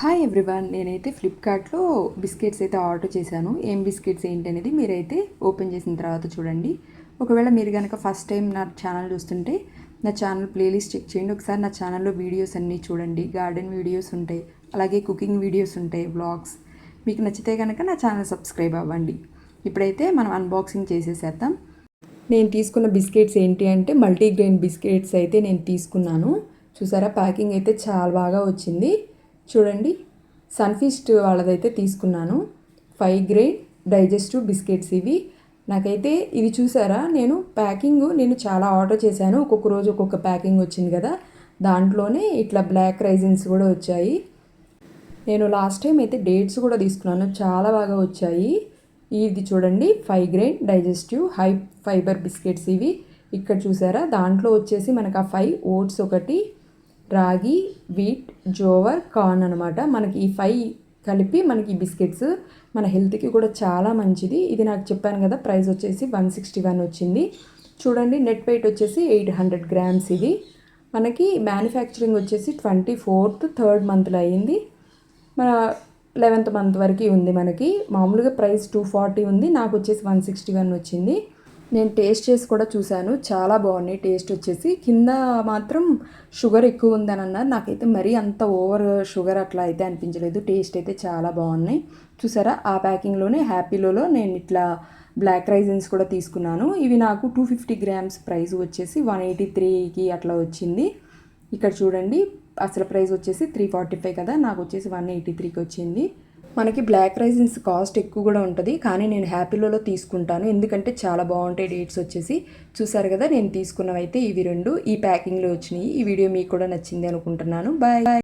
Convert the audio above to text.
Hi everyone నేనైతే ఫ్లిప్కార్ట్లో biscuits అయితే ఆర్డర్ చేశాను. ఏం బిస్కెట్స్ ఏంటి అనేది మీరైతే ఓపెన్ చేసిన తర్వాత చూడండి. ఒకవేళ మీరు కనుక ఫస్ట్ టైం నా ఛానల్ చూస్తుంటే నా ఛానల్ ప్లేలిస్ట్ చెక్ చేయండి. ఒకసారి నా ఛానల్లో వీడియోస్ అన్నీ చూడండి. గార్డెన్ వీడియోస్ ఉంటాయి అలాగే కుకింగ్ వీడియోస్ ఉంటాయి వ్లాగ్స్ మీకు నచ్చితే కనుక నా ఛానల్ సబ్స్క్రైబ్ అవ్వండి. ఇప్పుడైతే మనం అన్బాక్సింగ్ చేసేసేద్దాం. నేను తీసుకున్న బిస్కెట్స్ ఏంటి అంటే మల్టీగ్రెయిన్ బిస్కెట్స్ అయితే నేను తీసుకున్నాను. చూసారా ప్యాకింగ్ అయితే చాలా బాగా వచ్చింది. చూడండి సన్ఫీస్ట్ వాళ్ళదైతే తీసుకున్నాను. ఫైవ్ గ్రేడ్ డైజెస్టివ్ బిస్కెట్స్ ఇవి. నాకైతే ఇవి చూసారా? నేను ప్యాకింగ్ నేను చాలా ఆర్డర్ చేశాను. ఒక్కొక్క రోజు ఒక్కొక్క ప్యాకింగ్ వచ్చింది కదా. దాంట్లోనే ఇట్లా బ్లాక్ రైజిన్స్ కూడా వచ్చాయి. నేను లాస్ట్ టైం అయితే డేట్స్ కూడా తీసుకున్నాను. చాలా బాగా వచ్చాయి. ఇది చూడండి five grain digestive high fibre biscuits ఇవి. ఇక్కడ చూసారా? దాంట్లో వచ్చేసి మనకు ఆ ఫైవ్ ఓట్స్ ఒకటి రాగి వీట్ జోవర్ కార్న్ అనమాట మనకి ఈ ఫైవ్ కలిపి మనకి ఈ బిస్కెట్స్ మన హెల్త్కి కూడా చాలా మంచిది. ఇది నాకు చెప్పాను కదా ప్రైస్ వచ్చేసి వన్ సిక్స్టీ వన్ వచ్చింది. చూడండి నెట్ వెయిట్ వచ్చేసి ఎయిట్ హండ్రెడ్ గ్రామ్స్ ఇది. మనకి మ్యానుఫ్యాక్చరింగ్ వచ్చేసి ట్వంటీ ఫోర్త్ థర్డ్ మంత్లో అయ్యింది మన లెవెంత్ మంత్ వరకు ఉంది మనకి. మామూలుగా ప్రైస్ టూ ఫార్టీ ఉంది నాకు వచ్చేసి వన్ సిక్స్టీ వన్ వచ్చింది. నేను టేస్ట్ చేసి కూడా చూశాను. చాలా బాగున్నాయి టేస్ట్ వచ్చేసి కింద మాత్రం షుగర్ ఎక్కువ ఉందని అన్నారు నాకైతే మరీ అంత ఓవర్ షుగర్ అట్లా అయితే అనిపించలేదు. టేస్ట్ అయితే చాలా బాగున్నాయి చూసారా? ఆ ప్యాకింగ్లోనే హ్యాపీలోలో నేను ఇట్లా బ్లాక్ రైజిన్స్ కూడా తీసుకున్నాను. ఇవి నాకు టూ ఫిఫ్టీ గ్రామ్స్ ప్రైస్ వచ్చేసి వన్ ఎయిటీ త్రీకి అట్లా వచ్చింది. ఇక్కడ చూడండి. అసలు ప్రైస్ వచ్చేసి త్రీ ఫార్టీ ఫైవ్ కదా? నాకు వచ్చేసి వన్ ఎయిటీ త్రీకి వచ్చింది. మనకి బ్లాక్ రైజిన్స్ కాస్ట్ ఎక్కువ కూడా ఉంటుంది. కానీ నేను హ్యాపీలో తీసుకుంటాను. ఎందుకంటే చాలా బాగుంటాయి డేట్స్ వచ్చేసి. చూసారు కదా నేను తీసుకున్నవైతే ఇవి రెండు. ఈ ప్యాకింగ్లో వచ్చినాయి ఈ వీడియో మీకు కూడా నచ్చింది అనుకుంటున్నాను. Bye bye